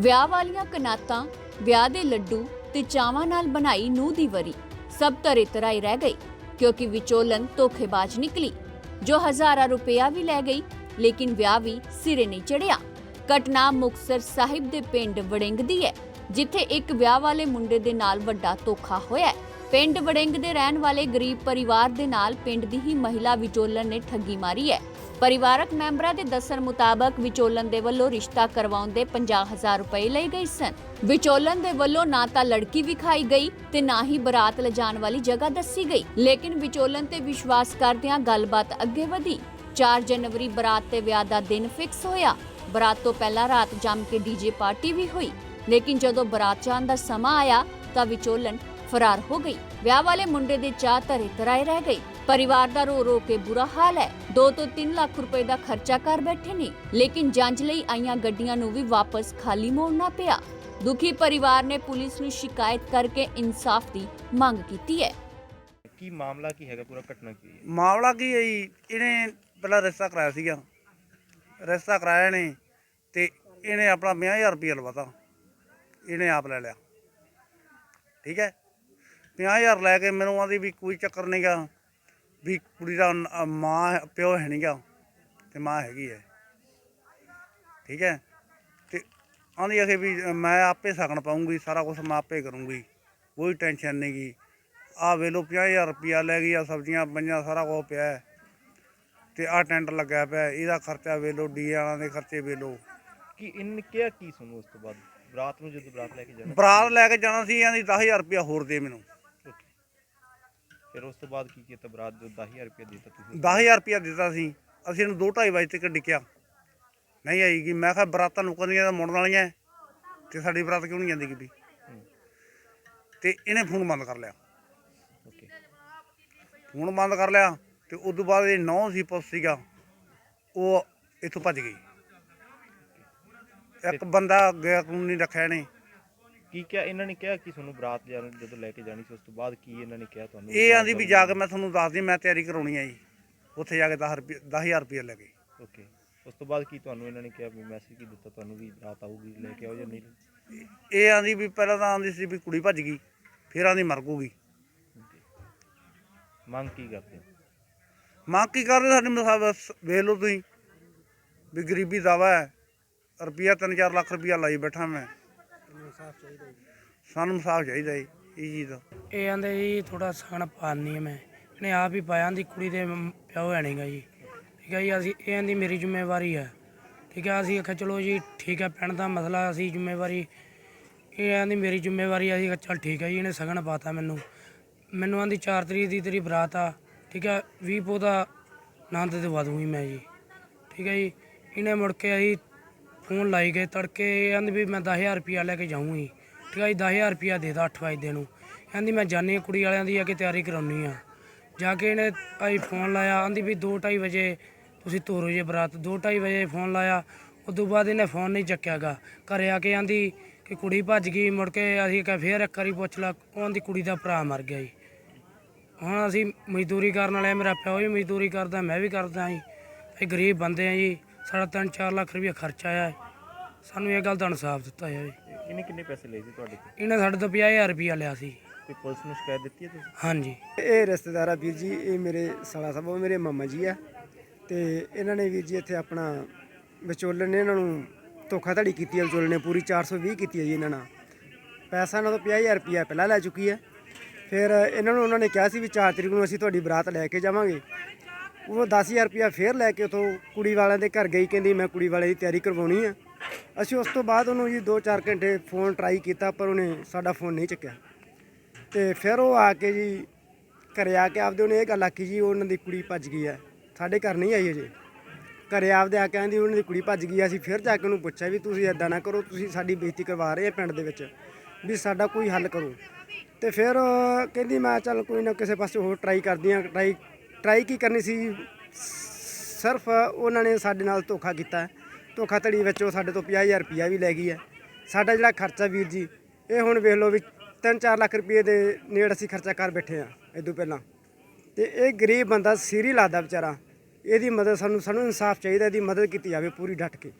ਵਿਆਹ ਵਾਲੀਆਂ ਕਨਾਤਾਂ, ਵਿਆਹ ਦੇ ਲੱਡੂ ਤੇ ਚਾਵਾਂ ਨਾਲ ਬਣਾਈ ਨੂੰਹ ਦੀ ਵਰੀ ਸਭ ਤਰੇ ਤਰਾਈ ਰਹਿ ਗਈ ਕਿਉਂਕਿ ਵਿਚੋਲਨ ਧੋਖੇਬਾਜ਼ ਨਿਕਲੀ, ਜੋ ਹਜ਼ਾਰਾਂ ਰੁਪਇਆ ਵੀ ਲੈ ਗਈ, ਲੇਕਿਨ ਵਿਆਹ ਵੀ ਸਿਰੇ ਨਹੀਂ ਚੜਿਆ ਘਟਨਾ ਮੁਕਤਸਰ ਸਾਹਿਬ ਦੇ ਪਿੰਡ ਵੜਿੰਗ ਦੀ ਹੈ, ਜਿੱਥੇ ਇੱਕ ਵਿਆਹ ਵਾਲੇ ਮੁੰਡੇ ਦੇ ਨਾਲ ਵੱਡਾ ਧੋਖਾ ਹੋਇਆ ਹੈ। ਪਿੰਡ ਵੜਿੰਗ ਦੇ ਰਹਿਣ ਵਾਲੇ ਗਰੀਬ ਪਰਿਵਾਰ ਦੇ ਨਾਲ ਪਿੰਡ ਦੀ ਹੀ ਮਹਿਲਾ ਵਿਚੋਲਨ ਨੇ ਠੱਗੀ ਮਾਰੀ ਹੈ। ਪਰਿਵਾਰਕ ਮੈਂਬਰਾਂ ਦੇ ਦੱਸਣ ਮੁਤਾਬਕ ਵਿਚੋਲਨ ਦੇ ਵੱਲੋਂ ਰਿਸ਼ਤਾ ਕਰਵਾਉਣ ਦੇ 50000 ਰੁਪਏ ਲਏ ਗਏ ਸਨ। ਵਿਚੋਲਨ ਦੇ ਵੱਲੋਂ ਨਾ ਤਾਂ ਲੜਕੀ ਵਿਖਾਈ ਗਈ ਤੇ ਨਾ ਹੀ ਬਰਾਤ ਲਿਜਾਣ ਵਾਲੀ ਜਗ੍ਹਾ ਦੱਸੀ ਗਈ। ਲੇਕਿਨ ਵਿਚੋਲਨ ਤੇ ਵਿਸ਼ਵਾਸ ਕਰਦਿਆਂ ਗੱਲਬਾਤ ਅੱਗੇ ਵਧੀ। 4 ਜਨਵਰੀ ਬਰਾਤ ਤੇ ਵਿਆਹ ਦਾ ਦਿਨ ਫਿਕਸ ਹੋਇਆ। ਬਰਾਤ ਤੋਂ ਪਹਿਲਾਂ ਰਾਤ ਜੰਮ ਕੇ ਡੀਜੇ ਪਾਰਟੀ ਵੀ ਹੋਈ। ਲੇਕਿਨ ਜਦੋਂ ਬਰਾਤ ਜਾਣ ਦਾ ਸਮਾਂ ਆਇਆ ਤਾਂ ਵਿਚੋਲਨ ਫਰਾਰ ਹੋ ਗਈ। ਵਿਆਹ ਵਾਲੇ ਮੁੰਡੇ ਦੇ ਚਾਹ ਧਰੇ ਤਰਾਏ ਰਹਿ ਗਈ ਪਰਿਵਾਰ ਦਾ ਰੋ ਰੋ ਕੇ ਬੁਰਾ ਹਾਲ ਹੈ। 2 ਤੋਂ 3 ਲੱਖ ਰੁਪਏ ਦਾ ਖਰਚਾ ਕਰ ਬੈਠੇ ਨੇ। ਲੇਕਿਨ ਜਾਂਚ ਲਈ ਆਈਆਂ ਗੱਡੀਆਂ ਨੂੰ ਵੀ ਵਾਪਸ ਖਾਲੀ ਮੋੜਨਾ ਪਿਆ। ਦੁਖੀ ਪਰਿਵਾਰ ਨੇ ਪੁਲਿਸ ਨੂੰ ਸ਼ਿਕਾਇਤ ਕਰਕੇ ਇਨਸਾਫ ਦੀ ਮੰਗ ਕੀਤੀ ਹੈ। ਕੀ ਮਾਮਲਾ ਕੀ ਹੈਗਾ? ਪੂਰਾ ਘਟਨਾ ਕੀ ਹੈ? ਮਾਮਲਾ ਕੀ ਹੈ ਜੀ? ਇਹਨੇ ਪਹਿਲਾਂ ਰਿਸ਼ਤਾ ਕਰਾਇਆ ਸੀਗਾ। ਰਿਸ਼ਤਾ ਕਰਾਇਆ ਨੇ ਤੇ ਇਹਨੇ ਆਪਣਾ 50000 ਰੁਪਏ ਲਵਾਤਾ। ਇਹਨੇ ਆਪ ਲੈ ਲਿਆ। ਠੀਕ ਹੈ? 50000 ਲੈ ਕੇ ਮੈਨੂੰ ਆਂਦੀ ਵੀ ਕੋਈ ਚੱਕਰ ਨਹੀਂਗਾ ਵੀ ਕੁੜੀ ਦਾ ਨ- ਮਾਂ ਪਿਓ ਹੈ ਨਹੀਂਗਾ ਤੇ ਮਾਂ ਹੈਗੀ ਹੈ। ਠੀਕ ਹੈ? ਤੇ ਆਂਦੀ ਅਖੇ ਵੀ ਮੈਂ ਆਪੇ ਸਗਣ ਪਾਉਂਗੀ ਸਾਰਾ ਕੁਝ ਮੈਂ ਆਪੇ ਕਰੂੰਗੀ ਕੋਈ ਟੈਨਸ਼ਨ ਨਹੀਂਗੀ ਆ ਵੇਲੋ 50000 ਰੁਪਿਆ ਲੈ ਗਈ ਆ ਸਬਜ਼ੀਆਂ ਪੰਜਾਂ ਸਾਰਾ ਕੁਝ ਪਿਆ ਹੈ। ਤੇ ਆ ਟੈਂਟ ਲੱਗਿਆ ਪਿਆ ਹੈ, ਇਹਦਾ ਖਰਚਾ ਵੇਲੋ ਡੀ ਵਾਲਾਂ ਦੇ ਖਰਚੇ ਵੇਲੋ ਕੀ ਇਨ ਕਿਹਾ ਕੀ ਸੁਣੋ ਉਸ ਤੋਂ ਬਾਅਦ? ਬਰਾਤ ਨੂੰ ਜਦੋਂ ਬਰਾਤ ਲੈ ਕੇ ਜਾਣਾ ਬਰਾਤ ਲੈ ਕੇ ਜਾਣਾ ਸੀ ਆਂਦੀ 10000 ਰੁਪਿਆ ਹੋਰ ਦੇ ਮੈਨੂੰ. ਫਿਰ ਉਸ ਤੋਂ ਬਾਅਦ ਕੀ ਕੀਤਾ? ਬਰਾਤ ਜੋ 10000 ਰੁਪਏ ਦਿੱਤਾ ਤੁਸੀਂ। 10000 ਰੁਪਿਆ ਦਿੱਤਾ ਸੀ। ਅਸੀਂ ਇਹਨੂੰ 2:30 ਵਜੇ ਤੱਕ ਡਿੱਕਿਆ। ਨਹੀਂ ਆਈਗੀ ਮੈਂ ਕਿਹਾ ਬਰਾਤਾਂ ਲੁਕਣੀਆਂ ਤਾਂ ਮੁੜਨ ਵਾਲੀਆਂ ਹੈ, ਤੇ ਸਾਡੀ ਬਰਾਤ ਕਿਉਂ ਨਹੀਂ ਜਾਂਦੀ ਕਿ ਵੀ ਹੂੰ, ਤੇ ਇਹਨੇ ਫੋਨ ਬੰਦ ਕਰ ਲਿਆ। ਓਕੇ। ਫੋਨ ਬੰਦ ਕਰ ਲਿਆ ਤੇ ਉਸ ਤੋਂ ਬਾਅਦ ਇਹ ਨੌ ਸੀ ਪੁੱਤ ਸੀਗਾ ਉਹ ਇੱਥੋਂ ਭੱਜ ਗਈ। ਇੱਕ ਬੰਦਾ ਗਿਆ ਕਾਨੂੰਨੀ ਰੱਖਿਆ ਨੇ ਕੀ ਕਿਹਾ? ਇਹਨਾਂ ਨੇ ਕਿਹਾ ਕੀ ਤੁਹਾਨੂੰ ਬਰਾਤ ਜਾਣ ਜਦੋਂ ਲੈ ਕੇ ਜਾਣੀ ਸੀ ਉਸ ਤੋਂ ਬਾਅਦ ਕੀ ਇਹਨਾਂ ਨੇ ਕਿਹਾ ਤੁਹਾਨੂੰ? ਇਹ ਆਂਦੀ ਵੀ ਜਾ ਕੇ ਮੈਂ ਤੁਹਾਨੂੰ ਦੱਸਦੀ ਮੈਂ ਤਿਆਰੀ ਕਰਾਉਣੀ ਆ ਜੀ। ਉੱਥੇ ਜਾ ਕੇ 10 ਰੁਪਏ 10000 ਰੁਪਏ ਲੈ ਗਏ ਓਕੇ ਉਸ ਤੋਂ ਬਾਅਦ ਕੀ ਤੁਹਾਨੂੰ ਇਹਨਾਂ ਨੇ ਕਿਹਾ ਵੀ ਮੈਸੇਜ ਕੀ ਦਿੱਤਾ ਤੁਹਾਨੂੰ ਵੀ ਬਰਾਤ ਆਊਗੀ ਲੈ ਕੇ ਆਓ ਜਾਂ ਨਹੀਂ? ਇਹ ਆਂਦੀ ਵੀ ਪਹਿਲਾਂ ਤਾਂ ਆਂਦੀ ਸੀ ਵੀ ਕੁੜੀ ਭੱਜ ਗਈ ਫਿਰ ਆਂਦੀ ਮਰ ਗੂਗੀ. ਮੰਗ ਕੀ ਕਰਦੇ ਹੋ? ਮਾਂ ਕੀ ਕਰਦੇ ਸਾਡੇ ਮਸਾਬ ਵੇਖ ਲਓ ਤੁਸੀਂ ਵੀ ਗਰੀਬੀ ਦਾਵਾ ਹੈ। ਰੁਪਿਆ 3-4 ਲੱਖ ਰੁਪਿਆ ਲਾਈ ਬੈਠਾ ਮੈਂ। ਸਾਨੂੰ ਇਨਸਾਫ ਚਾਹੀਦਾ ਜੀ ਇਹ ਚੀਜ਼ ਦਾ। ਇਹ ਆਂਦੇ ਜੀ ਥੋੜਾ ਸਗਨ ਪਾਣੀ ਹੈ ਮੈਂ। ਇਹਨੇ ਆਪ ਹੀ ਪਾਇਆ ਦੀ ਕੁੜੀ ਦੇ ਮ- ਪਿਓ ਹੈ ਨਹੀਂਗਾ ਜੀ। ਠੀਕ ਹੈ ਜੀ ਅਸੀਂ ਇਹ ਆਂਦੀ ਮੇਰੀ ਜ਼ਿੰਮੇਵਾਰੀ ਹੈ ਠੀਕ ਹੈ ਅਸੀਂ ਆਖਿਆ ਚਲੋ ਜੀ ਠੀਕ ਹੈ ਪਿੰਡ ਦਾ ਮਸਲਾ ਅਸੀਂ ਜ਼ਿੰਮੇਵਾਰੀ ਇਹ ਆਂਦੀ ਮੇਰੀ ਜ਼ਿੰਮੇਵਾਰੀ ਹੈ। ਅਸੀਂ ਆਖਿਆ ਚੱਲ ਠੀਕ ਹੈ ਜੀ ਇਹਨੇ ਸਗਨ ਪਾਤਾ ਮੈਨੂੰ। ਮੈਨੂੰ ਆਂਦੀ 4 ਤਰੀਕ ਦੀ ਤੇਰੀ ਬਰਾਤ ਆ। ਠੀਕ ਹੈ 20 ਪੋ ਦਾ ਆਨੰਦ ਤੇ ਦੂੰਗੀ ਮੈਂ ਜੀ। ਠੀਕ ਹੈ ਜੀ ਇਹਨੇ ਮੁੜ ਕੇ ਅਸੀਂ ਫੋਨ ਲਾਈ ਗਏ ਤੜਕੇ, ਕਹਿੰਦੀ ਵੀ ਮੈਂ 10000 ਰੁਪਿਆ ਲੈ ਕੇ ਜਾਊਂਗੀ। ਠੀਕ ਹੈ ਜੀ 10000 ਰੁਪਿਆ ਦੇਦਾ 8 ਵਜੇ ਦੇ ਨੂੰ। ਕਹਿੰਦੀ ਮੈਂ ਜਾਣੀ ਕੁੜੀ ਵਾਲਿਆਂ ਦੀ ਆ ਕੇ ਤਿਆਰੀ ਕਰਾਉਣੀ ਆ। ਜਾ ਕੇ ਇਹਨੇ ਆਈ ਫੋਨ ਲਾਇਆ, ਕਹਿੰਦੀ ਵੀ 2:30 ਵਜੇ ਤੁਸੀਂ ਤੋਰੋ ਜੇ ਬਰਾਤ। 2:30 ਵਜੇ ਫੋਨ ਲਾਇਆ, ਉਦੋਂ ਬਾਅਦ ਇਹਨੇ ਫੋਨ ਨਹੀਂ ਚੱਕਿਆਗਾ। ਘਰੇ ਆ ਕੇ ਆਂਦੀ ਕਿ ਕੁੜੀ ਭੱਜ ਗਈ, ਮੁੜ ਕੇ ਅਸੀਂ ਕਿਹਾ ਫੇਰ ਇੱਕ ਵਾਰੀ ਪੁੱਛ ਲਾ ਉਹਦੀ ਕੁੜੀ ਦਾ ਭਰਾ ਮਰ ਗਿਆ ਜੀ। ਹੁਣ ਅਸੀਂ ਮਜ਼ਦੂਰੀ ਕਰਨ ਵਾਲੇ ਮੇਰਾ ਪਿਓ ਵੀ ਮਜ਼ਦੂਰੀ ਕਰਦਾ, ਮੈਂ ਵੀ ਕਰਦਾ ਜੀ। ਅਸੀਂ ਗਰੀਬ ਬੰਦੇ ਆ ਜੀ। ਸਾਡਾ 3-4 ਲੱਖ ਰੁਪਏ ਖਰਚਾ ਆਇਆ ਹੈ। ਸਾਨੂੰ ਇਹ ਗੱਲ ਦਾ ਇਨਸਾਫ ਦਿੱਤਾ ਜਾਵੇ। ਇਹਨੇ ਕਿੰਨੇ ਪੈਸੇ ਲਏ ਸੀ ਤੁਹਾਡੇ ਤੋਂ ਇਹਨੇ ਸਾਡੇ ਤੋਂ 50000 ਰੁਪਇਆ ਲਿਆ ਸੀ। ਕੋਈ ਪੁਲਿਸ ਨੂੰ ਸ਼ਿਕਾਇਤ ਦਿੱਤੀ ਹੈ ਤੁਸੀਂ? ਹਾਂਜੀ। ਇਹ ਰਿਸ਼ਤੇਦਾਰ ਆ ਵੀਰ ਜੀ ਇਹ ਮੇਰੇ ਸਾਲਾ ਸਾਹਿਬ ਉਹ ਮੇਰੇ ਮਾਮਾ ਜੀ ਆ। ਤੇ ਇਹਨਾਂ ਨੇ ਵੀਰ ਜੀ ਇੱਥੇ ਆਪਣਾ ਵਿਚੋਲਨ ਨੇ ਇਹਨਾਂ ਨੂੰ ਧੋਖਾਧੜੀ ਕੀਤੀ ਹੈ ਵਿਚੋਲਨ ਨੇ ਪੂਰੀ 420 ਕੀਤੀ ਹੈ ਜੀ ਇਹਨਾਂ ਨਾਲ। ਪੈਸਾ ਇਹਨਾਂ ਤੋਂ 50000 ਰੁਪਇਆ ਪਹਿਲਾਂ ਲੈ ਚੁੱਕੀ ਹੈ। ਫਿਰ ਇਹਨਾਂ ਨੂੰ ਉਹਨਾਂ ਨੇ ਕਿਹਾ ਸੀ ਵੀ 4 ਤਰੀਕ ਨੂੰ ਅਸੀਂ ਤੁਹਾਡੀ ਬਰਾਤ ਲੈ ਕੇ ਜਾਵਾਂਗੇ। ਉਹ 10000 ਰੁਪਇਆ ਫੇਰ ਲੈ ਕੇ ਉਥੋਂ ਕੁੜੀ ਵਾਲਿਆਂ ਦੇ ਘਰ ਗਈ, ਕਹਿੰਦੀ ਮੈਂ ਕੁੜੀ ਵਾਲੇ ਦੀ ਤਿਆਰੀ ਕਰਵਾਉਣੀ ਆ। ਅਸੀਂ ਉਸ ਤੋਂ ਬਾਅਦ ਉਹਨੂੰ ਜੀ 2-4 ਘੰਟੇ ਫੋਨ ਟਰਾਈ ਕੀਤਾ, ਪਰ ਉਹਨੇ ਸਾਡਾ ਫੋਨ ਨਹੀਂ ਚੱਕਿਆ। ਤੇ ਫਿਰ ਉਹ ਆ ਕੇ ਜੀ ਘਰੇ ਆ ਕੇ ਆਪਦੇ ਉਹਨੇ ਇਹ ਗੱਲ ਆਖੀ ਜੀ ਉਹਨਾਂ ਦੀ ਕੁੜੀ ਭੱਜ ਗਈ ਹੈ ਸਾਡੇ ਘਰ ਨਹੀਂ ਆਈ ਅਜੇ। ਘਰੇ ਆਪਦੇ ਆ ਕੇ ਆਂਦੀ ਉਹਨਾਂ ਦੀ ਕੁੜੀ ਭੱਜ ਗਈ ਹੈ। ਅਸੀਂ ਫਿਰ ਜਾ ਕੇ ਉਹਨੂੰ ਪੁੱਛਿਆ ਵੀ ਤੁਸੀਂ ਐਦਾਂ ਨਾ ਕਰੋ, ਤੁਸੀਂ ਸਾਡੀ ਬੇਇੱਜ਼ਤੀ ਕਰਵਾ ਰਹੇ ਆ ਪਿੰਡ ਦੇ ਵਿੱਚ, ਵੀ ਸਾਡਾ ਕੋਈ ਹੱਲ ਕਰੋ। ਤੇ ਫਿਰ ਕਹਿੰਦੀ ਮੈਂ, ਚੱਲ ਕੋਈ ਨਾ, ਕਿਸੇ ਪਾਸੇ ਹੋਰ ਟਰਾਈ ਕਰਦੀ ਆ ਟਰਾਈ ਟਰਾਈ ਕੀ ਕਰਨੀ ਸੀ? ਸਿਰਫ ਉਹਨਾਂ ਨੇ ਸਾਡੇ ਨਾਲ ਧੋਖਾ ਕੀਤਾ। ਧੋਖਾਧੜੀ ਵਿੱਚ ਉਹ ਸਾਡੇ ਤੋਂ 50000 ਰੁਪਇਆ ਵੀ ਲੈ ਗਈ ਹੈ। ਸਾਡਾ ਜਿਹੜਾ ਖਰਚਾ ਵੀਰ ਜੀ, ਇਹ ਹੁਣ ਵੇਖ ਲਓ ਵੀ 3-4 ਲੱਖ ਰੁਪਏ ਦੇ ਨੇੜ ਅਸੀਂ ਖਰਚਾ ਕਰ ਬੈਠੇ ਆ ਇਦੋਂ ਪਹਿਲਾਂ। ਤੇ ਇਹ ਗਰੀਬ ਬੰਦਾ ਸਿਰ ਹੀ ਲਾਦਾ ਵਿਚਾਰਾ। ਇਹਦੀ ਮਦਦ ਸਾਨੂੰ ਸਾਨੂੰ ਇਨਸਾਫ ਚਾਹੀਦਾ, ਇਹਦੀ ਮਦਦ ਕੀਤੀ ਜਾਵੇ ਪੂਰੀ ਡਟ ਕੇ।